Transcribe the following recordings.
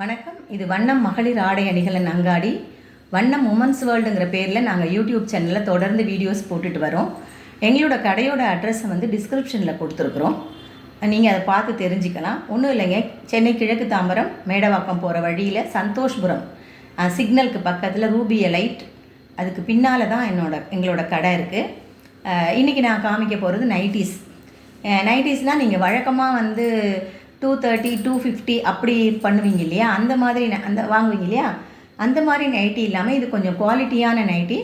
வணக்கம். இது வண்ணம் மகளிர் ஆடை அணிகலன் அங்காடி. வண்ணம் உமன்ஸ் வேர்ல்டுங்கிற பேரில் நாங்கள் யூடியூப் சேனலில் தொடர்ந்து வீடியோஸ் போட்டுட்டு வரோம். எங்களோட கடையோட அட்ரஸை வந்து டிஸ்கிரிப்ஷனில் கொடுத்துருக்குறோம். நீங்கள் அதை பார்த்து தெரிஞ்சுக்கலாம். ஒன்றும் இல்லைங்க. சென்னை கிழக்கு தாம்பரம் மேடவாக்கம் போகிற வழியில் சந்தோஷ்புரம். சிக்னலுக்கு பக்கத்தில் ரூபிய லைட் அதுக்கு பின்னால் தான் என்னோட எங்களோட கடை இருக்குது இன்றைக்கி நான் காமிக்க போகிறது நைட்டிஸ். நைட்டிஸ்னால் நீங்கள் வழக்கமாக வந்து டூ தேர்ட்டி டூ ஃபிஃப்டி அப்படி பண்ணுவீங்க இல்லையா? அந்த மாதிரி ந- அந்த வாங்குவீங்க இல்லையா? அந்த மாதிரி நைட்டி இல்லாமல் இது கொஞ்சம் குவாலிட்டியான ninety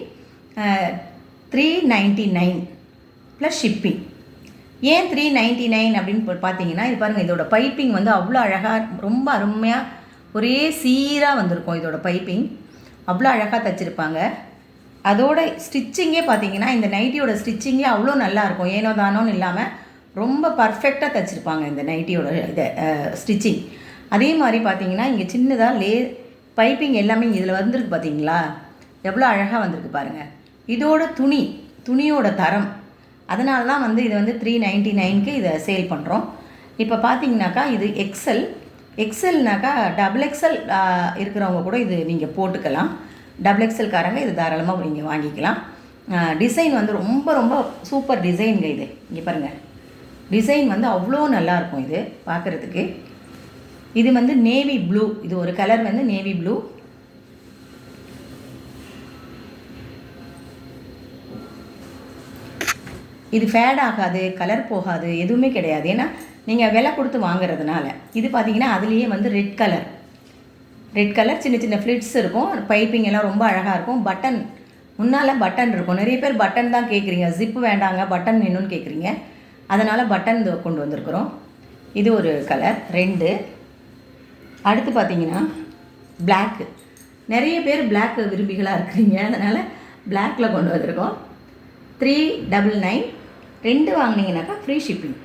three ninety nine plus shipping ஏன் த்ரீ நைன்ட்டி நைன் அப்படின்னு பார்த்தீங்கன்னா இது பாருங்கள் இதோட பைப்பிங் வந்து அவ்வளோ அழகாக ரொம்ப அருமையாக ஒரே சீராக வந்திருக்கும் இதோட பைப்பிங் அவ்வளோ அழகாக தைச்சிருப்பாங்க. அதோட ஸ்டிச்சிங்கே பார்த்தீங்கன்னா இந்த நைட்டியோட ஸ்டிச்சிங்கே அவ்வளோ நல்லாயிருக்கும் ஏனோ தானோன்னு இல்லாமல் ரொம்ப பர்ஃபெக்டாக தைச்சிருப்பாங்க இந்த நைட்டியோட இதை ஸ்டிச்சிங் அதே மாதிரி பார்த்தீங்கன்னா இங்கே சின்னதாக லே பைப்பிங் எல்லாமே இதில் வந்திருக்கு பார்த்தீங்களா எவ்வளோ அழகாக வந்திருக்கு பாருங்கள் இதோட துணி துணியோட தரம். அதனால தான் வந்து இது வந்து த்ரீ நைன்ட்டி நைனுக்கு இதை சேல் பண்ணுறோம் இப்போ பார்த்தீங்கன்னாக்கா இது எக்ஸல் எக்ஸல்னாக்கா டபுள் எக்ஸல் இருக்கிறவங்க கூட இது நீங்கள் போட்டுக்கலாம். டபுள் எக்ஸல்காரங்க இது தாராளமாக நீங்கள் வாங்கிக்கலாம். டிசைன் வந்து ரொம்ப ரொம்ப சூப்பர் டிசைனுங்க இது. இங்கே பாருங்கள் டிசைன் வந்து அவ்வளோ நல்லா இருக்கும் இது பார்க்குறதுக்கு. இது வந்து நேவி ப்ளூ. இது ஒரு கலர் வந்து நேவி ப்ளூ. இது ஃபேட் ஆகாது கலர் போகாது எதுவுமே கிடையாது. ஏன்னா நீங்கள் விலை கொடுத்து வாங்குறதுனால. இது பார்த்தீங்கன்னா அதுலேயே வந்து ரெட் கலர் ரெட் கலர் சின்ன சின்ன ஃப்ளிட்ஸ் இருக்கும். பைப்பிங் எல்லாம் ரொம்ப அழகாக இருக்கும். பட்டன் முன்னால் பட்டன் இருக்கும். நிறைய பேர் பட்டன் தான் கேட்குறீங்க. ஜிப்பு வேண்டாங்க பட்டன் வேணும்னு கேட்குறீங்க. அதனால் பட்டன் கொண்டு வந்திருக்கிறோம். இது ஒரு கலர் ரெண்டு. அடுத்து பார்த்தீங்கன்னா பிளாக்கு நிறைய பேர் பிளாக் விரும்பிகளாக இருக்கிறீங்க. அதனால் பிளாக்கில் கொண்டு வந்திருக்கோம். த்ரீ டபுள் நைன் ரெண்டு வாங்கினீங்கனாக்கா ஃப்ரீ ஷிப்பிங்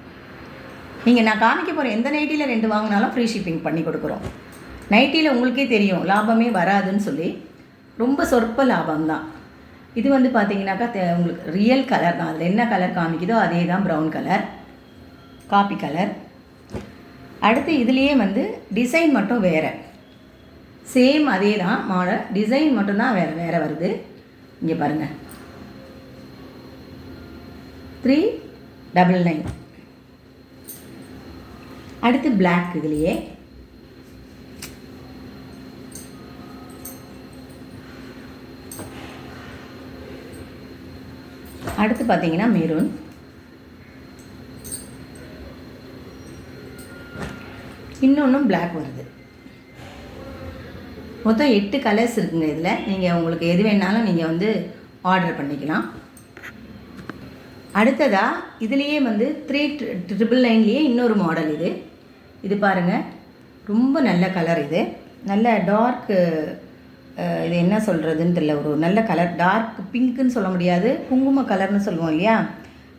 நீங்கள் நான் காமிக்க போகிற எந்த நைட்டியில் ரெண்டு வாங்கினாலும் ஃப்ரீ ஷிப்பிங் பண்ணி கொடுக்குறோம். நைட்டியில் உங்களுக்கே தெரியும் லாபமே வராதுன்னு சொல்லி. ரொம்ப சொற்ப லாபம் தான் இது வந்து பார்த்தீங்கன்னாக்கா தே- உங்களுக்கு ரியல் கலர் தான். அதில் என்ன கலர் காமிக்குதோ அதே தான் ப்ரௌன் கலர் காப்பி கலர் அடுத்து இதுலேயே வந்து டிசைன் மட்டும் வேறு. சேம் அதே தான் மாடல். டிசைன் மட்டும்தான் வேறு வேறு வருது. இங்கே பாருங்கள் த்ரீ டபுள் நைன் அடுத்து பிளாக் இதுலேயே. அடுத்து பார்த்தீங்கன்னா மெரூன். இன்னொன்றும் பிளாக் வருது. மொத்தம் எட்டு கலர்ஸ் இருக்குங்க இதில். நீங்கள் உங்களுக்கு எது வேணாலும் நீங்கள் வந்து ஆர்டர் பண்ணிக்கலாம். அடுத்ததாக இதுலேயே வந்து த்ரீ ட்ரிபிள் நைன்லேயே இன்னொரு மாடல் இது. இது பாருங்கள் ரொம்ப நல்ல கலர் இது. நல்ல டார்க்கு இது என்ன சொல்கிறதுன்னு தெரியல. ஒரு நல்ல கலர் டார்க் பிங்க்குன்னு சொல்ல முடியாது. குங்கும கலர்னு சொல்லுவோம் இல்லையா?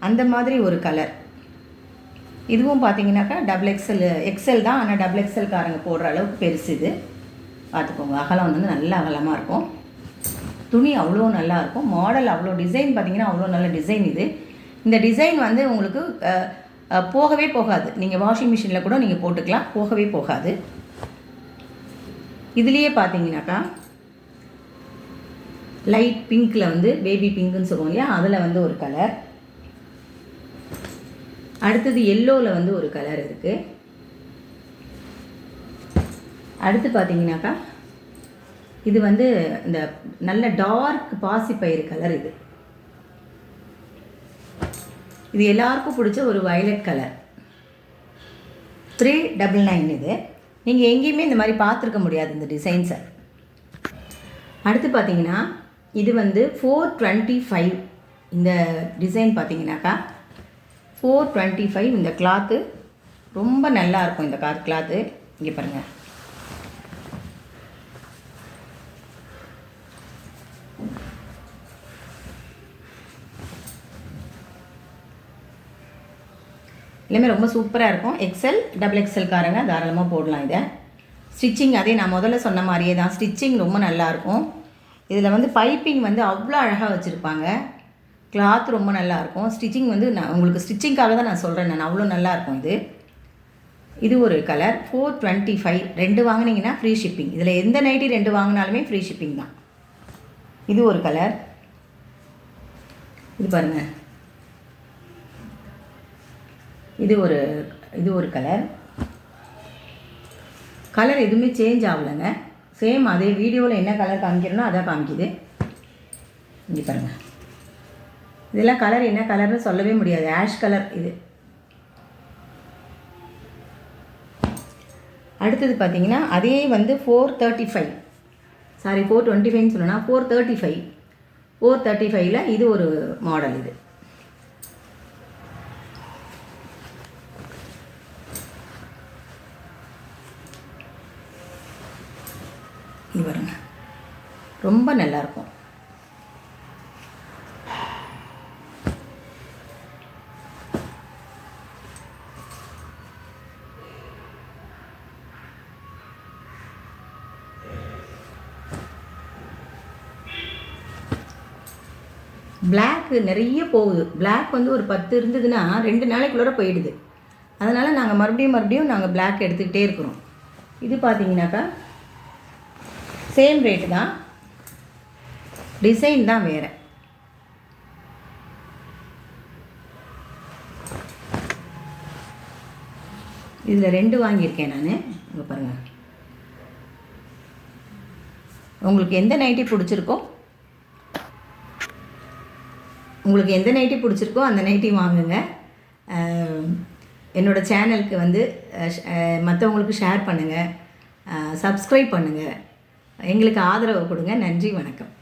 அந்த மாதிரி ஒரு கலர் இதுவும் பார்த்தீங்கன்னாக்கா டபுள் எக்ஸல் எக்ஸல் தான். ஆனால் டபுள் எக்ஸல்காரங்க போடுற அளவுக்கு பெருசு இது. பார்த்துக்கோங்க அகலம் வந்து நல்ல அகலமாக இருக்கும். துணி அவ்வளோ நல்லா இருக்கும். மாடல் அவ்வளோ டிசைன் பார்த்தீங்கன்னா அவ்வளோ நல்ல டிசைன் இது. இந்த டிசைன் வந்து உங்களுக்கு போகவே போகாது. நீங்கள் வாஷிங் மிஷினில் கூட நீங்கள் போட்டுக்கலாம். போகவே போகாது. இதுலேயே பார்த்தீங்கன்னாக்கா லைட் பிங்க்கில் வந்து பேபி பிங்க்குன்னு சொல்லுவோம் இல்லையா? அதில் வந்து ஒரு கலர் அடுத்தது எல்லோவில் வந்து ஒரு கலர் இருக்குது அடுத்து பார்த்தீங்கன்னாக்கா இது வந்து இந்த நல்ல டார்க் பாசிப்பயிறு கலர் இது. இது எல்லாருக்கும் பிடிச்ச ஒரு violet colour three double nine இது. நீங்கள் எங்கேயுமே இந்த மாதிரி பார்த்துருக்க முடியாது இந்த டிசைன்ஸை அடுத்து பார்த்தீங்கன்னா இது வந்து ஃபோர் டுவெண்ட்டி ஃபைவ் இந்த டிசைன் பார்த்தீங்கன்னாக்கா ஃபோர் டுவெண்ட்டி ஃபைவ் இந்த கிளாத்து ரொம்ப நல்லா இருக்கும் இந்த கார் கிளாத்து இங்கே பாருங்கள் எல்லாமே ரொம்ப சூப்பராக இருக்கும். எக்ஸல் டபுள் எக்ஸல்காரங்க தாராளமாக போடலாம் இதை. ஸ்டிச்சிங் அதே நான் முதல்ல சொன்ன மாதிரியே தான். ஸ்டிச்சிங் ரொம்ப நல்லாயிருக்கும் இதில் வந்து பைப்பிங் வந்து அவ்வளோ அழகாக வச்சுருப்பாங்க. கிளாத் ரொம்ப நல்லாயிருக்கும் ஸ்டிச்சிங் வந்து நான் உங்களுக்கு ஸ்டிச்சிங்காக தான் நான் சொல்கிறேன் நான் அவ்வளோ நல்லாயிருக்கும் இது. இது ஒரு கலர் ஃபோர் டுவெண்ட்டி ஃபைவ் ரெண்டு வாங்கினீங்கன்னா ஃப்ரீ ஷிப்பிங் இதில் எந்த நைட்டி ரெண்டு வாங்கினாலுமே ஃப்ரீ ஷிப்பிங் தான். இது ஒரு கலர் இது பாருங்கள் இது ஒரு இது ஒரு கலர் கலர் எதுவுமே சேஞ்ச் ஆகலைங்க. சேம் அதே வீடியோவில் என்ன கலர் காமிக்கிறேனோ அதை காமிக்குது. இங்கே பாருங்கள் இதெல்லாம் கலர் என்ன கலர்னு சொல்லவே முடியாது. ஆஷ் கலர் இது. அடுத்தது பார்த்தீங்கன்னா அதே வந்து four thirty five sorry four twenty ஃபைவ்னு சொன்னேன்னா four thirty five four thirty ஃபைவ்ல இது ஒரு மாடல் இது. இது பாருங்க. ரொம்ப நல்லாயிருக்கும். பிளாக் நிறைய போகுது. பிளாக் வந்து ஒரு பத்து இருந்ததுன்னா ரெண்டு நாளைக்குள்ளார போயிடுது. அதனால் நாங்கள் மறுபடியும் மறுபடியும் நாங்கள் பிளாக் எடுத்துக்கிட்டே இருக்கிறோம். இது பார்த்தீங்கன்னாக்கா சேம் ரேட்டு தான். டிசைன் தான் வேறு. இதில் ரெண்டு வாங்கியிருக்கேன் நான். இங்கே பாருங்கள் உங்களுக்கு எந்த நைட்டி பிடிச்சிருக்கோ உங்களுக்கு எந்த நைட்டி பிடிச்சிருக்கோ அந்த நைட்டி வாங்குங்க. என்னோடய என்னோட சேனலுக்கு வந்து மற்றவங்களுக்கு ஷேர் பண்ணுங்கள் சப்ஸ்கிரைப் பண்ணுங்கள் எங்களுக்கு ஆதரவு கொடுங்க. நன்றி வணக்கம்.